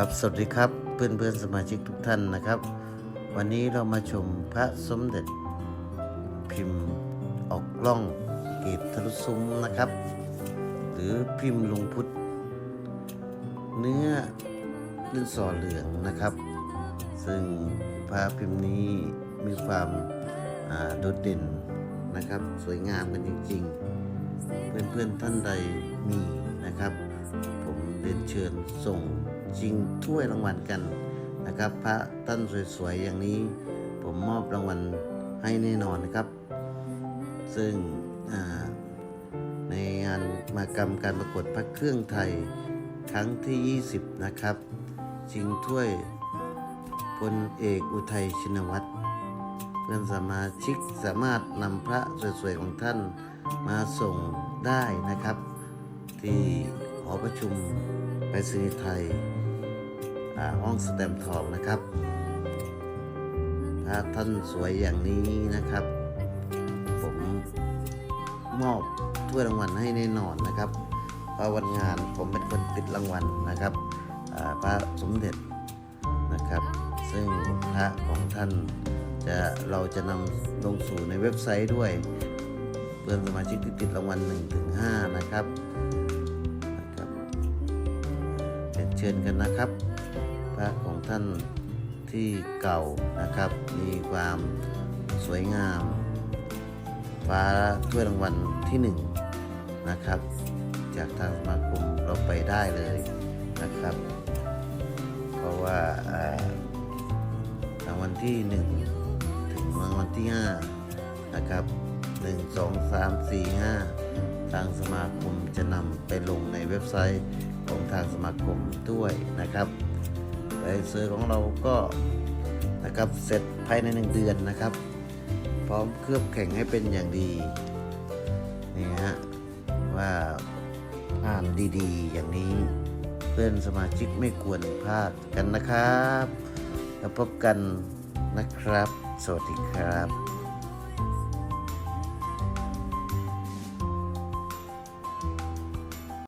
ครับสวัสดีครับเพื่อนเพื่อนสมาชิกทุกท่านนะครับ วันนี้เรามาชมพระสมเด็จ พิมพ์ออกล่องเกตทะลุซุ้มนะครับ หรือพิมพ์ลงพุทธเนื้อดินสอเหลืองนะครับ ซึ่งพระพิมพ์นี้มีความโดดเด่นนะครับ สวยงามกันจริงๆ เพื่อนๆท่านใดมีนะครับ ผมเรียนเชิญส่ง จริงถ้วยรางวัลกันนะครับ พระท่านสวยๆอย่างนี้ ผมมอบรางวัลให้แน่นอนนะครับ ซึ่งในงานมากรรมการประกวดพระเครื่องไทยครั้งที่ 20 นะครับ ชิงถ้วยพลเอกอุทัยชินวัตรเพื่อนสมาชิกสามารถนำพระสวยๆของท่านมาส่งได้นะครับ ที่หอประชุมไปรษณีย์ไทย ห้องสแตมทองนะครับ ถ้าท่านสวยอย่างนี้นะครับ ผมมอบถ้วยรางวัลให้แน่นอนนะครับเพราะวันงานผมเป็นคนติดรางวัลนะครับพระสมเด็จนะครับ ซึ่งพระของท่านจะเราจะนำลงสู่ในเว็บไซต์ด้วยเพื่อนสมาชิกที่ติดรางวัล1ถึง5นะครับนะครับเรียนเชิญกันนะครับ พระของท่านที่เก่านะครับ มีความสวยงามฟ้าถ้วยรางวัลที่1นนะครับ จากทางสมาคมเราไปได้เลยนะครับ เพราะว่าอ่ารางวัลที่ 1 ถึงรางวัลที่ 5 นะครับ 1 2 3 4 5 ทางสมาคมจะนำไปลงในเว็บไซต์ของทางสมาคมด้วยนะครับ ใบเซอร์ของเราก็นะครับเสร็จภายใน1เดือนนะครับ พร้อมเคลือบแข็งให้เป็นอย่างดีนี่ฮะว่าอ่านดีๆ อย่างนี้เพื่อนสมาชิกไม่ควรพลาดกันนะครับ แล้วพบกันนะครับ สวัสดีครับ